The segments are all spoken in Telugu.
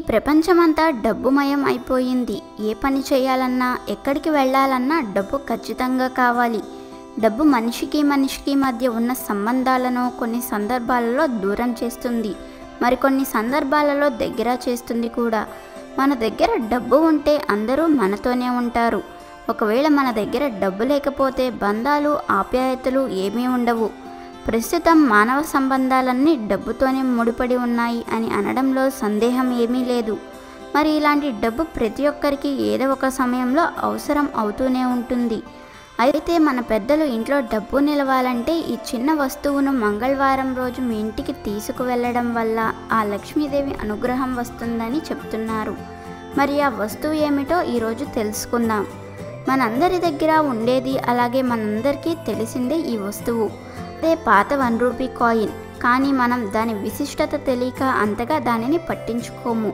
ప్రపంచమంతా డబ్బుమయం అయిపోయింది. ఏ పని చేయాలన్నా ఎక్కడికి వెళ్ళాలన్నా డబ్బు ఖచ్చితంగా కావాలి. డబ్బు మనిషికి మనిషికి మధ్య ఉన్న సంబంధాలను కొన్ని సందర్భాలలో దూరం చేస్తుంది. మరికొన్ని సందర్భాలలో దగ్గర చేస్తుంది కూడా. మన దగ్గర డబ్బు ఉంటే అందరూ మనతోనే ఉంటారు. ఒకవేళ మన దగ్గర డబ్బు లేకపోతే బంధాలు ఆప్యాయతలు ఏమీ ఉండవు. ప్రస్తుతం మానవ సంబంధాలన్నీ డబ్బుతోనే ముడిపడి ఉన్నాయి అని అనడంలో సందేహం ఏమీ లేదు. మరి ఇలాంటి డబ్బు ప్రతి ఒక్కరికి ఏదో ఒక సమయంలో అవసరం అవుతూనే ఉంటుంది. అయితే మన పెద్దలు ఇంట్లో డబ్బు నిలవాలంటే ఈ చిన్న వస్తువును మంగళవారం రోజు మీ ఇంటికి తీసుకువెళ్ళడం వల్ల ఆ లక్ష్మీదేవి అనుగ్రహం వస్తుందని చెప్తున్నారు. మరి ఆ వస్తువు ఏమిటో ఈరోజు తెలుసుకుందాం. మనందరి దగ్గర ఉండేది అలాగే మనందరికీ తెలిసిందే ఈ వస్తువు. అదే పాత వన్ రూపీ కాయిన్. కానీ మనం దాని విశిష్టత తెలియక అంతగా దానిని పట్టించుకోము.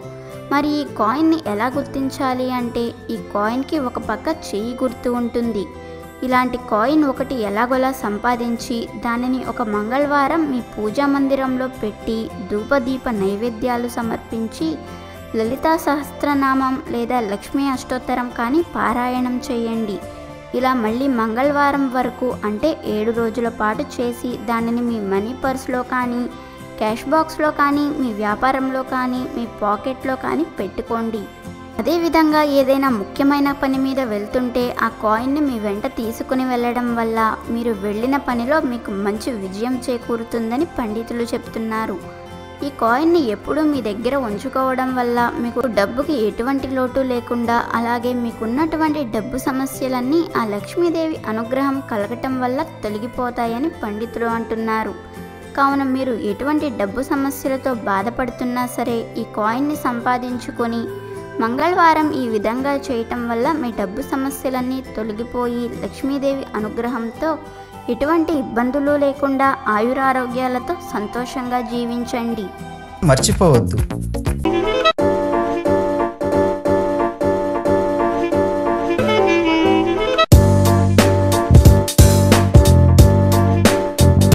మరి ఈ కాయిన్ని ఎలా గుర్తించాలి అంటే ఈ కాయిన్కి ఒక పక్క చెయ్యి గుర్తు ఉంటుంది. ఇలాంటి కాయిన్ ఒకటి ఎలాగోలా సంపాదించి దానిని ఒక మంగళవారం మీ పూజా మందిరంలో పెట్టి ధూపదీప నైవేద్యాలు సమర్పించి లలితా సహస్రనామం లేదా లక్ష్మీ అష్టోత్తరం కానీ పారాయణం చేయండి. ఇలా మళ్ళీ మంగళవారం వరకు అంటే ఏడు రోజుల పాటు చేసి దానిని మీ మనీ పర్స్లో కానీ క్యాష్ బాక్స్లో కానీ మీ వ్యాపారంలో కానీ మీ పాకెట్లో కానీ పెట్టుకోండి. అదేవిధంగా ఏదైనా ముఖ్యమైన పని మీద వెళ్తుంటే ఆ కాయిన్ని మీ వెంట తీసుకుని వెళ్ళడం వల్ల మీరు వెళ్ళిన పనిలో మీకు మంచి విజయం చేకూరుతుందని పండితులు చెప్తున్నారు. ఈ కాయిన్ని ఎప్పుడూ మీ దగ్గర ఉంచుకోవడం వల్ల మీకు డబ్బుకి ఎటువంటి లోటు లేకుండా అలాగే మీకున్నటువంటి డబ్బు సమస్యలన్నీ ఆ లక్ష్మీదేవి అనుగ్రహం కలగటం వల్ల తొలగిపోతాయని పండితులు అంటున్నారు. కావున మీరు ఎటువంటి డబ్బు సమస్యలతో బాధపడుతున్నా సరే ఈ కాయిన్ని సంపాదించుకొని మంగళవారం ఈ విధంగా చేయటం వల్ల మీ డబ్బు సమస్యలన్నీ తొలగిపోయి లక్ష్మీదేవి అనుగ్రహంతో ఎటువంటి ఇబ్బందులు లేకుండా ఆయురారోగ్యాలతో సంతోషంగా జీవించండి. మర్చిపోవద్దు.